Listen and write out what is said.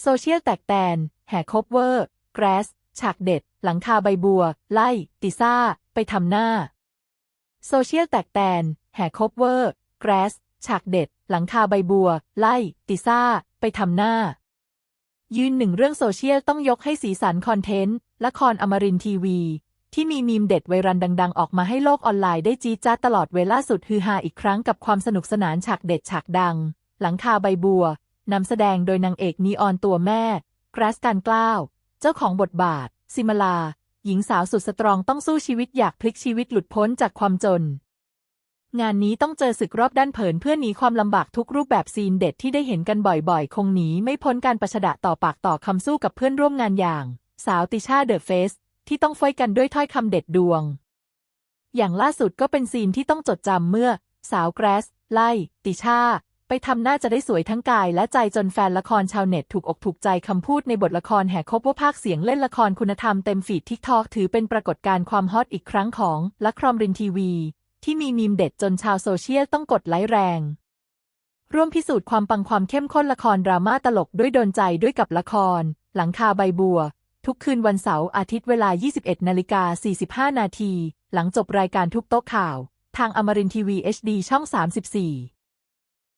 โซเชียลแตกแตน แห่คบเวอร์ แกรส ฉากเด็ด หลังคาใบบัว ไล่ ติซ่า ไปทำหน้า โซเชียลแตกแตน แห่คบเวอร์ แกรส ฉากเด็ด หลังคาใบบัว ไล่ ติซ่า ไปทำหน้า ยืนหนึ่งเรื่องโซเชียลต้องยกให้สีสันคอนเทนต์ ละครอมรินทีวี ที่มีมีมเด็ดไวรันดัง ๆ ออกมาให้โลกออนไลน์ได้จี๊ดจ๊าตลอดเวลาสุดฮือฮาอีกครั้งกับความสนุกสนานฉากเด็ดฉากดัง หลังคาใบบัว นำแสดงโดยนางเอกนีออนตัวแม่ กราสการกล้าว เจ้าของบทบาท ซิมาลา หญิงสาวสุดสตรองต้องสู้ชีวิตอยากพลิกชีวิตหลุดพ้นจากความจน งานนี้ต้องเจอศึกรอบด้านเผินเพื่อหนีความลำบากทุกรูปแบบซีนเด็ดที่ได้เห็นกันบ่อยๆ คงหนีไม่พ้นการประชดะต่อปากต่อคำสู้กับเพื่อนร่วมงานอย่าง สาวติชาเดอะเฟสที่ต้องไฟกันด้วยถ้อยคำเด็ดดวง อย่างล่าสุดก็เป็นซีนที่ต้องจดจำเมื่อ สาวแกรส ไล่ ติชา ไปทำหน้าจะได้สวยทั้งกายและใจจนแฟนละครชาวเน็ตถูกอกถูกใจคำพูดในบทละครแห่คบว่าภาคเสียงเล่นละครคุณธรรมเต็มฟีดทิกทอกถือเป็นปรากฏการณ์ความฮอตอีกครั้งของละครรินทีวี ที่มีมีมเด็ดจนชาวโซเชียลต้องกดไลค์แรง ร่วมพิสูจน์ความปังความเข้มข้นละครดราม่าตลกด้วยโดนใจด้วยกับละคร หลังคาใบบัว ทุกคืนวันเสาร์อาทิตย์เวลา 21นาฬิกา45นาทีหลังจบรายการทุกโต๊ะข่าว ทางอมรินทีวี HD ช่อง 34